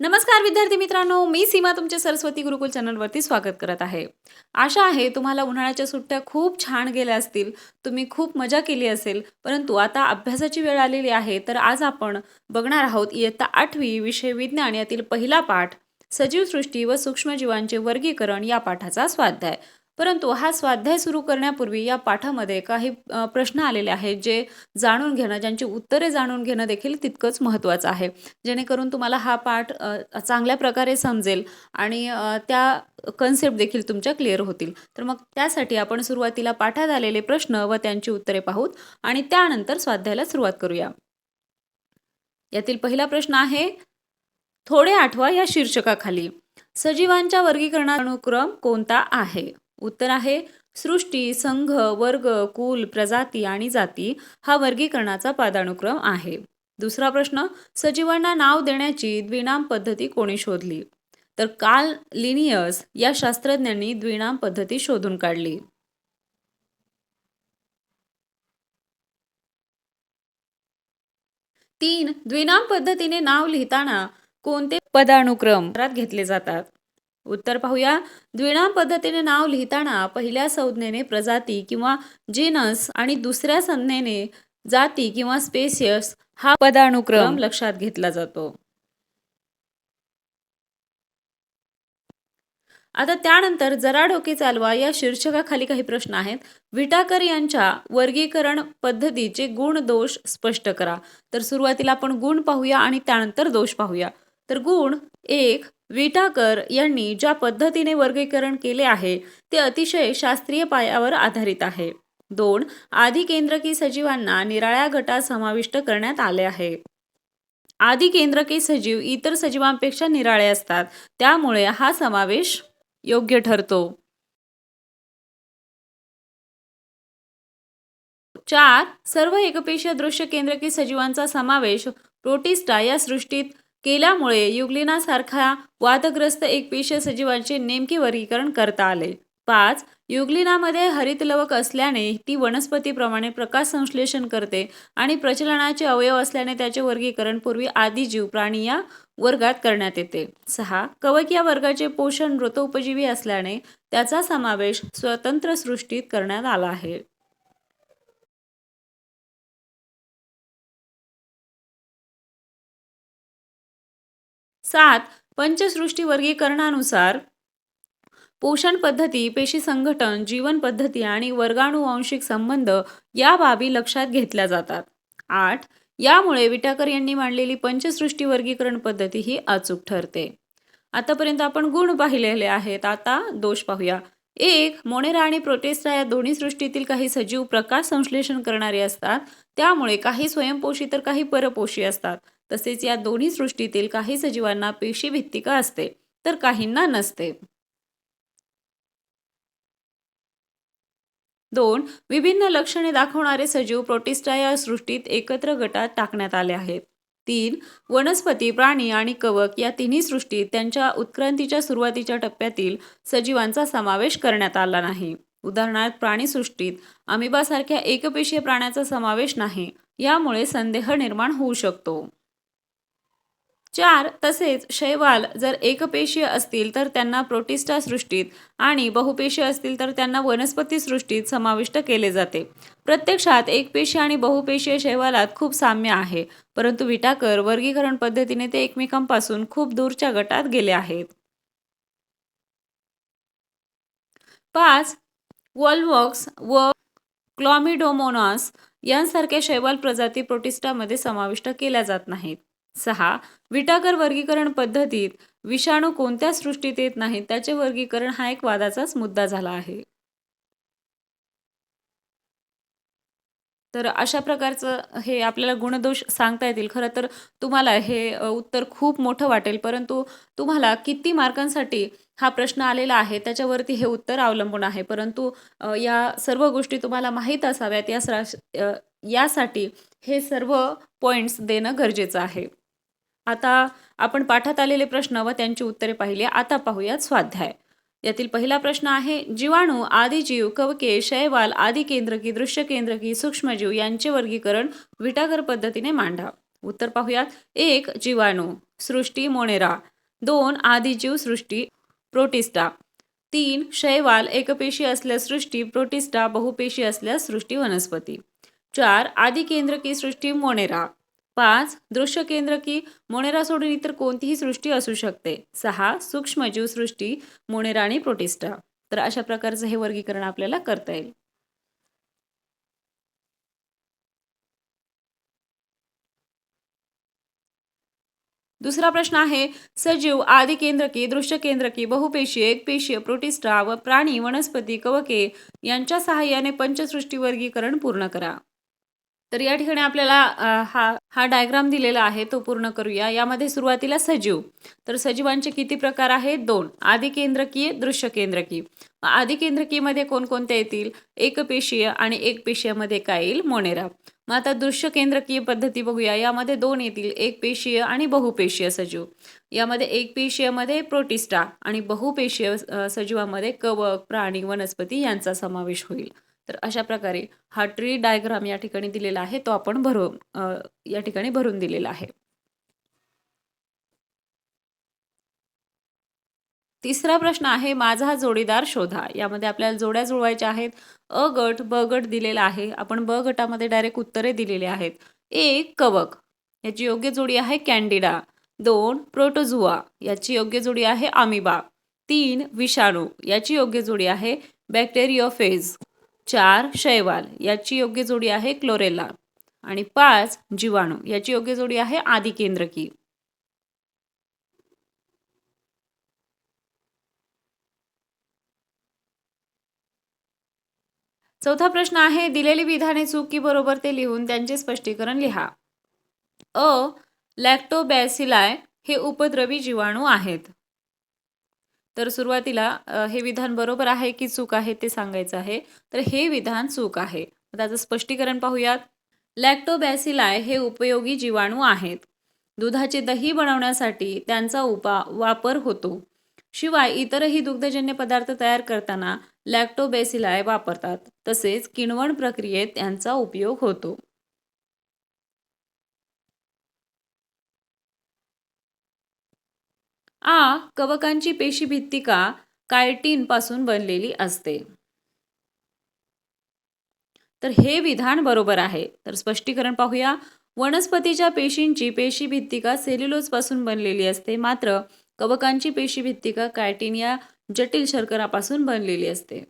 नमस्कार विद्यार्थी मित्रांनो. मी सीमा तुमच्या सरस्वती गुरुकुल चॅनलवरती स्वागत करत आहे. आशा आहे तुम्हाला उन्हाळ्याच्या सुट्ट्या खूप छान गेल्या असतील. तुम्ही खूप मजा केली असेल. परंतु आता अभ्यासाची वेळ आलेली आहे तर आज आपण बघणार आहोत इयत्ता आठवी विषय विज्ञान यातील पहिला पाठ सजीव सृष्टी व सूक्ष्मजीवांचे वर्गीकरण या पाठाचा स्वाध्याय. परंतु हा स्वाध्याय सुरू करण्यापूर्वी या पाठामध्ये काही प्रश्न आलेले आहेत जे जाणून घेणं ज्यांची उत्तरे जाणून घेणं देखील तितकंच महत्त्वाचं आहे. जेणेकरून तुम्हाला हा पाठ चांगल्या प्रकारे समजेल आणि त्या कन्सेप्ट देखील तुमच्या क्लिअर होतील. तर मग त्यासाठी आपण सुरुवातीला पाठात आलेले प्रश्न व त्यांची उत्तरे पाहूत आणि त्यानंतर स्वाध्यायाला सुरुवात करूया. यातील पहिला प्रश्न आहे थोडे आठवा या शीर्षकाखाली. सजीवांच्या वर्गीकरणानुक्रम कोणता आहे? उत्तर आहे सृष्टी संघ वर्ग कुल प्रजाती आणि जाती हा वर्गीकरणाचा पादानुक्रम आहे. दुसरा प्रश्न सजीवांना नाव देण्याची द्विनाम पद्धती कोणी शोधली? तर काल लिनियस या शास्त्रज्ञांनी द्विनाम पद्धती शोधून काढली. तीन द्विनाम पद्धतीने नाव लिहिताना कोणते पदानुक्रम घेतले जातात? उत्तर पाहूया. द्विनाम पद्धतीने नाव लिहिताना पहिल्या संज्ञेने प्रजाती किंवा जीनस आणि दुसऱ्या संज्ञेने जाती किंवा स्पेसियस हा पदानुक्रम. लक्षात घेतला जातो. आता त्यानंतर जरा डोके चालवा. या शीर्षकाखाली काही प्रश्न आहेत. विटाकर यांच्या वर्गीकरण पद्धतीचे गुण दोष स्पष्ट करा. तर सुरुवातीला आपण गुण पाहूया आणि त्यानंतर दोष पाहूया. तर गुण एक विटाकर यांनी ज्या पद्धतीने वर्गीकरण केले आहे ते अतिशय शास्त्रीय पायावर आधारित आहे. दोन आधी केंद्रकी सजीवांना निराळ्या गटात समाविष्ट करण्यात आले आहे. आधी केंद्रकी सजीव इतर सजीवांपेक्षा निराळे असतात त्यामुळे हा समावेश योग्य ठरतो. चार सर्व एकपेशीय दृश्य केंद्रकी सजीवांचा समावेश प्रोटिस्टा या सृष्टीत केल्यामुळे युग्लिनासारख्या वादग्रस्त एक एकपेशीय सजीवांचे नेमके वर्गीकरण करता आले. पाच युग्लिनामध्ये हरितलवक असल्याने ती वनस्पतीप्रमाणे प्रकाश संश्लेषण करते आणि प्रचलनाचे अवयव असल्याने त्याचे वर्गीकरण पूर्वी आदी जीव प्राणी या वर्गात करण्यात येते. सहा कवक या वर्गाचे पोषण मृतोपजीवी असल्याने त्याचा समावेश स्वतंत्र सृष्टीत करण्यात आला आहे. सात पंचसृष्टी वर्गीकरणानुसार पोषण पद्धती पेशी संघटन जीवन पद्धती आणि वर्गानुवांशिक संबंध या बाबी लक्षात घेतल्या जातात. आठ यामुळे विटाकर यांनी मांडलेली पंचसृष्टी वर्गीकरण पद्धती ही अचूक ठरते. आतापर्यंत आपण गुण पाहिलेले आहेत. आता दोष पाहूया. एक मोनेरा आणि प्रोटेस्टा या दोन्ही सृष्टीतील काही सजीव प्रकाश संश्लेषण करणारे असतात. त्यामुळे काही स्वयंपोषी तर काही परपोषी असतात. तसेच या दोन्ही सृष्टीतील काही सजीवांना पेशी भित्तिका असते तर काहींना नसते. दोन विभिन्न लक्षणे दाखवणारे सजीव प्रोटिस्टा या सृष्टीत एकत्र गटात टाकण्यात आले आहेत. तीन वनस्पती प्राणी आणि कवक या तिन्ही सृष्टीत त्यांच्या उत्क्रांतीच्या सुरुवातीच्या टप्प्यातील सजीवांचा समावेश करण्यात आला नाही. उदाहरणार्थ प्राणीसृष्टीत अमिबासारख्या एकपेशीय प्राण्याचा समावेश नाही यामुळे संदेह निर्माण होऊ शकतो. चार तसेच शैवाल जर एकपेशीय असतील तर त्यांना प्रोटिस्टा सृष्टीत आणि बहुपेशीय असतील तर त्यांना वनस्पती सृष्टीत समाविष्ट केले जाते. प्रत्यक्षात एकपेशी आणि बहुपेशीय शैवालात खूप साम्य आहे परंतु विटाकर वर्गीकरण पद्धतीने ते एकमेकांपासून खूप दूरच्या गटात गेले आहेत. पाच वॉल्वॉक्स व क्लॉमिडोमोनास यांसारख्या शैवाल प्रजाती प्रोटिस्टामध्ये समाविष्ट केल्या जात नाहीत. सहा विटाकर वर्गीकरण पद्धतीत विषाणू कोणत्या सृष्टीत येत नाहीत? त्याचे वर्गीकरण हा एक वादाचाच मुद्दा झाला आहे. तर अशा प्रकारचं हे आपल्याला गुणदोष सांगता येतील. खरं तर तुम्हाला हे उत्तर खूप मोठं वाटेल. परंतु तुम्हाला किती मार्कांसाठी हा प्रश्न आलेला आहे त्याच्यावरती हे उत्तर अवलंबून आहे. परंतु या सर्व गोष्टी तुम्हाला माहीत असाव्यात. या यासाठी हे सर्व पॉईंट्स देणं गरजेचं आहे. आता आपण पाठात आलेले प्रश्न व त्यांची उत्तरे पाहिली. आता पाहूयात स्वाध्याय. यातील पहिला प्रश्न आहे जीवाणू आदिजीव कवके शैवाल आदी केंद्रकी दृश्य केंद्रकी सूक्ष्मजीव यांचे वर्गीकरण विटाकर पद्धतीने मांडा. उत्तर पाहूयात एक जीवाणू सृष्टी मोनेरा. दोन आदिजीव सृष्टी प्रोटिस्टा. तीन शैवाल एकपेशी असल्यास सृष्टी प्रोटिस्टा बहुपेशी असल्यास सृष्टी वनस्पती. चार आदिकेंद्रकी सृष्टी मोनेरा. पाच दृश्य केंद्रकी मोनेरा सोडून इतर कोणतीही सृष्टी असू शकते. सहा सूक्ष्म जीवसृष्टी मोनेरा आणि प्रोटिस्टा. तर अशा प्रकारचं हे वर्गीकरण आपल्याला करता येईल. दुसरा प्रश्न आहे सजीव आदी केंद्रकी दृश्य केंद्रकी बहुपेशीय एकपेशीय प्रोटिस्टा व प्राणी वनस्पती कवके यांच्या सहाय्याने पंचसृष्टी वर्गीकरण पूर्ण करा. तर या ठिकाणी आपल्याला हा हा डायग्राम दिलेला आहे तो पूर्ण करूया. यामध्ये सुरुवातीला सजीव. तर सजीवांचे किती प्रकार आहेत? दोन. आदिकेंद्रकीय दृश्य केंद्रकीय आदी केंद्रकीमध्ये कोणकोणते येतील? एकपेशीय आणि एकपेशीयमध्ये काय येईल? मोनेरा. मग आता दृश्य केंद्रकीय पद्धती बघूया. यामध्ये दोन येतील. एकपेशीय आणि बहुपेशीय सजीव. यामध्ये एकपेशीयमध्ये प्रोटिस्टा आणि बहुपेशीय सजीवामध्ये कवक प्राणी वनस्पती यांचा समावेश होईल. तर अशा प्रकारे हा ट्री डायग्राम या ठिकाणी दिलेला आहे तो आपण भरून या ठिकाणी भरून दिलेला आहे. तिसरा प्रश्न आहे माझा जोडीदार शोधा. यामध्ये आपल्याला जोड्या जुळवायच्या आहेत. अ गट ब गट दिलेला आहे. आपण ब गटामध्ये डायरेक्ट उत्तरे दिलेली आहेत. एक कवक. याची योग्य जोडी आहे कॅन्डिडा. दोन प्रोटोझुआ. याची योग्य जोडी आहे आमिबा तीन विषाणू. याची योग्य जोडी आहे बॅक्टेरियोफेज चार शैवाल याची योग्य जोडी आहे क्लोरेला. आणि पाच जीवाणू याची योग्य जोडी आहे आदिकेंद्रकी चौथा प्रश्न आहे दिलेली विधाने चूक की बरोबर ते लिहून त्यांचे स्पष्टीकरण लिहा. अ लॅक्टोबॅसिलाय हे उपद्रवी जीवाणू आहेत. तर सुरुवातीला हे विधान बरोबर आहे की चूक आहे ते सांगायचं आहे. तर हे विधान चूक आहे. त्याचं स्पष्टीकरण पाहूयात. लॅक्टोबॅसिलाय हे उपयोगी जीवाणू आहेत. दुधाचे दही बनवण्यासाठी त्यांचा उपा वापर होतो. शिवाय इतरही दुग्धजन्य पदार्थ तयार करताना लॅक्टोबॅसिलाय वापरतात. तसेच किणवण प्रक्रियेत त्यांचा उपयोग होतो. आ कवकांची पेशी भित्तिका कायटीन पासून बनलेली असते. तर हे विधान बरोबर आहे. तर स्पष्टीकरण पाहूया. वनस्पतीच्या पेशींची पेशी भित्तिका सेल्युलोजपासून बनलेली असते. मात्र कवकांची पेशी भित्तिका कायटीन या जटिल शर्करापासून बनलेली असते.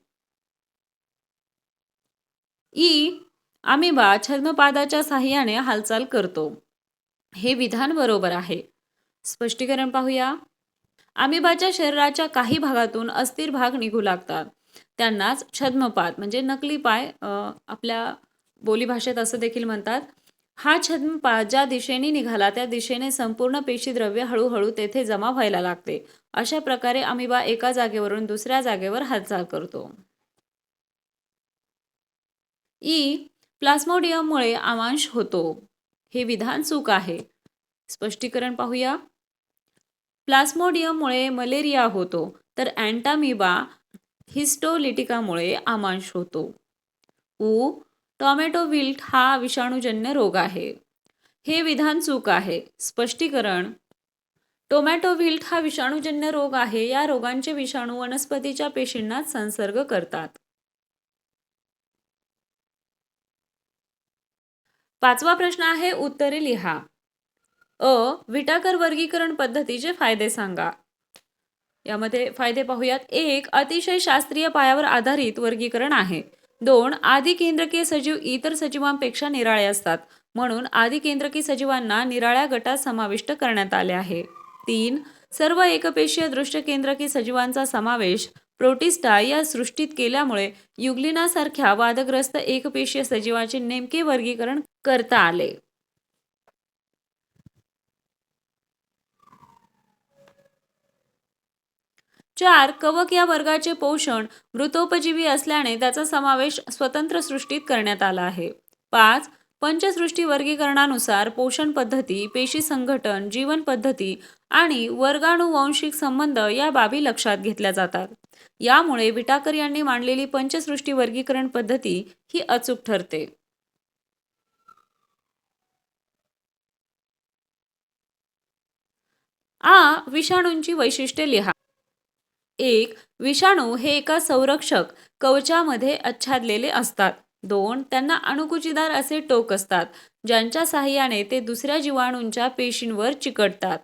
ई आमिबा छद्मपादाच्या साह्याने हालचाल करतो. हे विधान बरोबर आहे. स्पष्टीकरण पाहूया. अमिबाच्या शरीराच्या काही भागातून अस्थिर भाग निघू लागतात. त्यांनाच छद्मपाद म्हणजे नकली पाय आपल्या बोलीभाषेत असं देखील म्हणतात. हा छद्मपात ज्या दिशेने निघाला त्या दिशेने संपूर्ण पेशीद्रव्य हळूहळू तेथे जमा व्हायला लागते. अशा प्रकारे अमिबा एका जागेवरून दुसऱ्या जागेवर हालचाल करतो. ई. प्लास्मोडियममुळे आमांश होतो. हे विधान चूक आहे. स्पष्टीकरण पाहूया. प्लास्मोडियममुळे मलेरिया होतो तर अँटामिबा हिस्टोलिटिकामुळे आमांश होतो. उ. टॉमॅटो विल्ट हा विषाणूजन्य रोग आहे. हे विधान चूक आहे. स्पष्टीकरण. टोमॅटो विल्ट हा विषाणूजन्य रोग आहे या रोगांचे विषाणू वनस्पतीच्या पेशींना संसर्ग करतात. पाचवा प्रश्न आहे उत्तरे लिहा. अ विटाकर वर्गीकरण पद्धतीचे फायदे सांगा. यामध्ये फायदे पाहूयात. एक अतिशय शास्त्रीय पायावर आधारित वर्गीकरण आहे. दोन आधी केंद्रकीय सजीव इतर सजीवांपेक्षा निराळे असतात. म्हणून आधी केंद्रकीय सजीवांना निराळ्या गटात समाविष्ट करण्यात आले आहे. तीन सर्व एकपेशीय दृश्य केंद्रकीय सजीवांचा समावेश प्रोटिस्टा या सृष्टीत केल्यामुळे युग्लिनासारख्या वादग्रस्त एकपेशीय सजीवांचे नेमके वर्गीकरण करता आले. चार कवक या वर्गाचे पोषण मृतोपजीवी असल्याने त्याचा समावेश स्वतंत्र सृष्टीत करण्यात आला आहे. पाच पंचसृष्टी वर्गीकरणानुसार पोषण पद्धती पेशी संघटन जीवन पद्धती आणि वर्गाणुवंशिक संबंध या बाबी लक्षात घेतल्या जातात. यामुळे विटाकर यांनी मांडलेली पंचसृष्टी वर्गीकरण पद्धती ही अचूक ठरते. आ विषाणूंची वैशिष्ट्ये लिहा. एक विषाणू हे एका संरक्षक कवचामध्ये आच्छादलेले असतात. दोन त्यांना अणुकुचीदार असे टोक असतात ज्यांच्या साहाय्याने ते दुसऱ्या जीवाणूंच्या पेशींवर चिकटतात.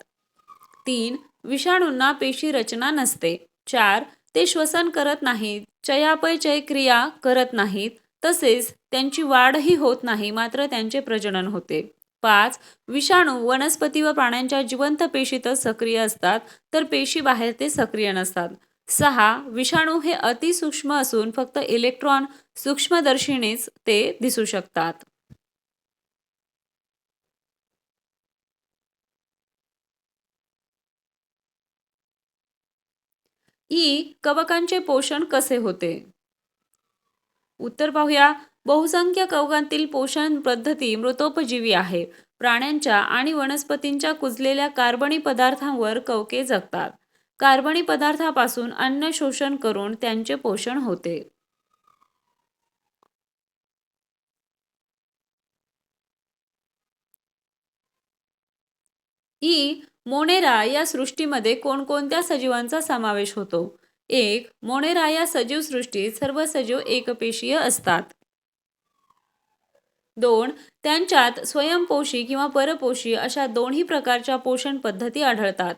तीन विषाणूंना पेशी रचना नसते. चार ते श्वसन करत नाहीत चयापचय क्रिया करत नाहीत तसेच त्यांची वाढही होत नाही मात्र त्यांचे प्रजनन होते. पाच विषाणू वनस्पती व प्राण्यांच्या जिवंत पेशीतच सक्रिय असतात तर पेशी बाहेर ते सक्रिय नसतात. सहा विषाणू हे अतिसूक्ष्म असून फक्त इलेक्ट्रॉन सूक्ष्मदर्शिनीच ते दिसू शकतात. ई कवकांचे पोषण कसे होते? उत्तर पाहूया. बहुसंख्य कवकांतील पोषण पद्धती मृतोपजीवी आहे. प्राण्यांच्या आणि वनस्पतींच्या कुजलेल्या कार्बनी पदार्थांवर कवके जगतात. कार्बनी पदार्थापासून अन्न शोषण करून त्यांचे पोषण होते. ई. मोनेरा या सृष्टीमध्ये कोणकोणत्या सजीवांचा समावेश होतो? एक मोनेरा या सजीव सृष्टीत सर्व सजीव एकपेशीय असतात. दोन त्यांच्यात स्वयंपोषी किंवा परपोषी अशा दोन्ही प्रकारच्या पोषण पद्धती आढळतात.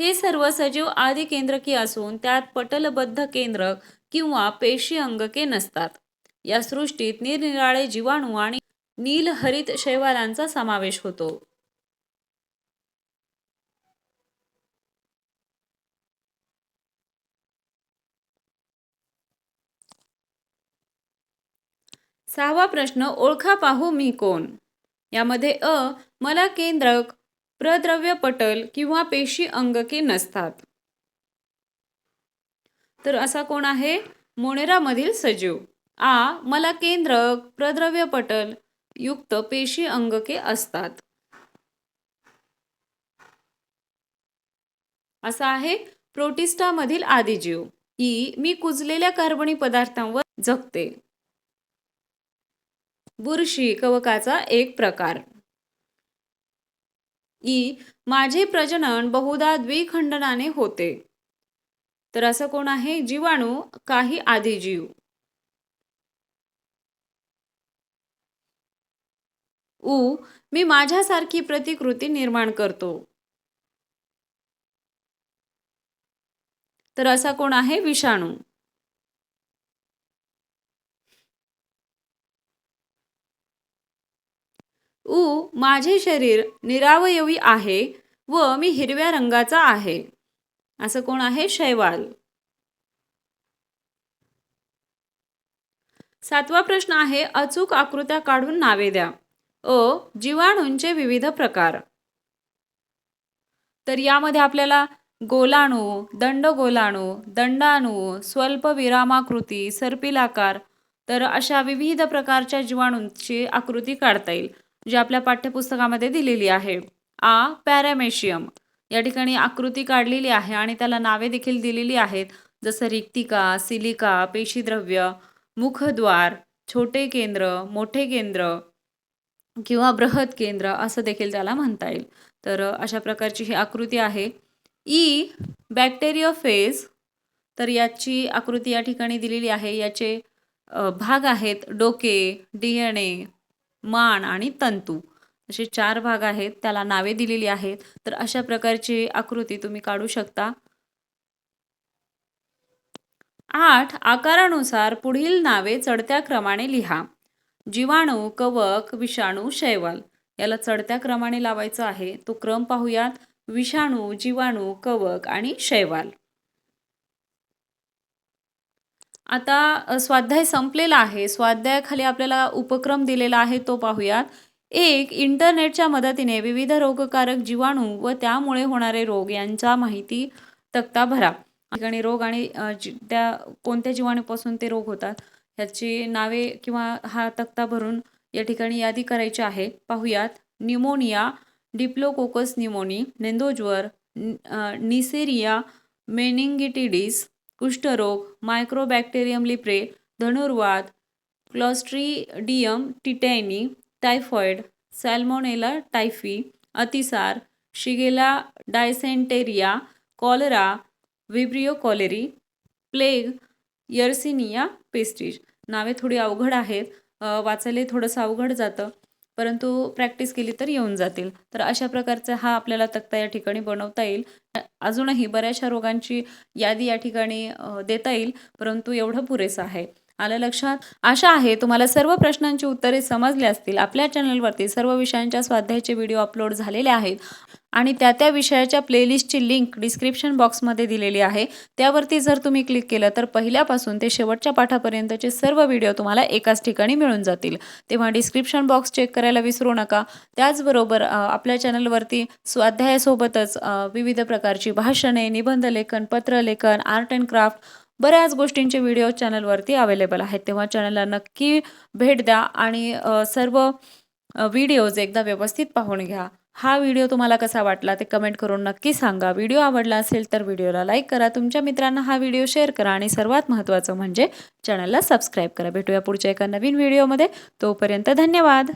हे सर्व सजीव आदी केंद्रकी असून त्यात पटलबद्ध केंद्रक किंवा पेशी अंगके नसतात. या सृष्टीत निरनिराळे जीवाणू आणि नीलहरित शैवालांचा समावेश होतो. सहावा प्रश्न ओळखा पाहू मी कोण? यामध्ये अ मला केंद्रक प्रद्रव्य पटल किंवा पेशी अंगके नसतात. तर असा कोण आहे? मोनेरामधील सजीव. आ. मला केंद्रक प्रद्रव्य पटल युक्त पेशी अंगके असतात. असा आहे प्रोटिस्टामधील आदिजीव. ई. मी कुजलेल्या कार्बनी पदार्थांवर जगते. बुरशी कवकाचा एक प्रकार. ई माझे प्रजनन बहुधा द्विखंडनाने होते. तर असं कोण आहे? जीवाणू काही आदिजीव उ मी माझ्यासारखी प्रतिकृती निर्माण करतो. तर असा कोण आहे? विषाणू. उ माझे शरीर निरावयवी आहे व मी हिरव्या रंगाचा आहे. असं कोण आहे? शैवाल. सातवा प्रश्न आहे अचूक आकृत्या काढून नावे द्या. अ जीवाणूंचे विविध प्रकार. तर यामध्ये आपल्याला गोलाणू दंडगोलाणू दंडाणू स्वल्प विरामाकृती सर्पिलाकार तर अशा विविध प्रकारच्या जीवाणूंची आकृती काढता येईल. जी आपल्या पाठ्यपुस्तकामध्ये दिलेली आहे. आ. पॅरामेशियम. या ठिकाणी आकृती काढलेली आहे आणि त्याला नावे देखील दिलेली आहेत. जसं रिक्तिका सिलिका पेशीद्रव्य मुखद्वार छोटे केंद्र मोठे केंद्र किंवा बृहत केंद्र असं देखील त्याला म्हणता येईल. तर अशा प्रकारची ही आकृती आहे. ई. बॅक्टेरियोफेज तर याची आकृती या ठिकाणी दिलेली आहे. याचे भाग आहेत डोके डी एन ए मान आणि तंतू. असे चार भाग आहेत त्याला नावे दिलेली आहेत. तर अशा प्रकारची आकृती तुम्ही काढू शकता. आठ आकारानुसार पुढील नावे चढत्या क्रमाने लिहा. जीवाणू कवक विषाणू शैवाल. याला चढत्या क्रमाने लावायचं आहे. तो क्रम पाहूयात. विषाणू जीवाणू कवक आणि शैवाल. आता स्वाध्याय संपलेला आहे. स्वाध्यायाखाली आपल्याला उपक्रम दिलेला आहे तो पाहूयात. एक इंटरनेटच्या मदतीने विविध रोगकारक जीवाणू व त्यामुळे होणारे रोग यांचा माहिती तक्ता भरा. ठिकाणी रोग आणि त्या कोणत्या जीवाणूपासून ते रोग होतात ह्याची नावे किंवा हा तक्ता भरून या ठिकाणी यादी करायची आहे. पाहूयात. निमोनिया डिप्लोकोकस निमोनी नेंदोज्वर निसेरिया मेनिंगिटिडीस कुष्ठरोग मायक्रोबॅक्टेरियम leprae धनुर्वाद Clostridium tetani typhoid salmonella typhi अतिसार shigella dysenteriae cholera vibrio cholerae plague yersinia pestis नावे थोडी अवघड आहेत. वाचायला थोडंसं अवघड जातं. परंतु प्रॅक्टिस केली तर येऊन जातील. तर अशा प्रकारचा हा आपल्याला तक्ता या ठिकाणी बनवता येईल. अजूनही बऱ्याचशा रोगांची यादी या ठिकाणी देता येईल परंतु एवढं पुरेसं आहे. आलं लक्षात? आशा आहे तुम्हाला सर्व प्रश्नांची उत्तरे समजली असतील. आपल्या चॅनलवरती सर्व विषयांच्या स्वाध्यायाचे व्हिडिओ अपलोड झालेले आहेत आणि त्या त्या विषयाच्या प्लेलिस्टची लिंक डिस्क्रिप्शन बॉक्समध्ये दिलेली आहे. त्यावरती जर तुम्ही क्लिक केलं तर पहिल्यापासून ते शेवटच्या पाठापर्यंतचे सर्व व्हिडिओ तुम्हाला एकाच ठिकाणी मिळून जातील. तेव्हा डिस्क्रिप्शन बॉक्स चेक करायला विसरू नका. त्याचबरोबर आपल्या चॅनलवरती स्वाध्यायासोबतच विविध प्रकारची भाषणे निबंध लेखन पत्रलेखन आर्ट अँड क्राफ्ट बऱ्याच गोष्टींचे व्हिडिओ चॅनलवरती अवेलेबल आहेत. तेव्हा चॅनलला नक्की भेट द्या आणि सर्व व्हिडिओज एकदा व्यवस्थित पाहून घ्या. हा व्हिडिओ तुम्हाला कसा वाटला ते कमेंट करून नक्की सांगा. व्हिडिओ आवडला असेल तर व्हिडिओला लाईक करा. तुमच्या मित्रांना हा व्हिडिओ शेअर करा आणि सर्वात महत्त्वाचं म्हणजे चॅनलला सबस्क्राईब करा. भेटूया पुढच्या एका नवीन व्हिडिओमध्ये तोपर्यंत धन्यवाद!